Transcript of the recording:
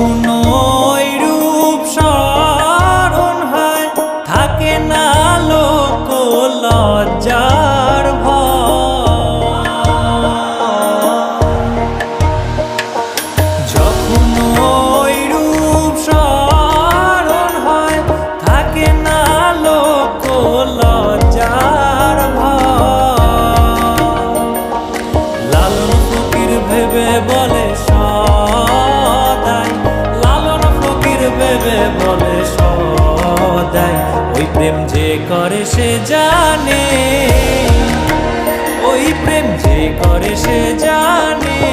যখন ওই প্রেম যে করে সে জানে ওই প্রেম যে করে সে জানে।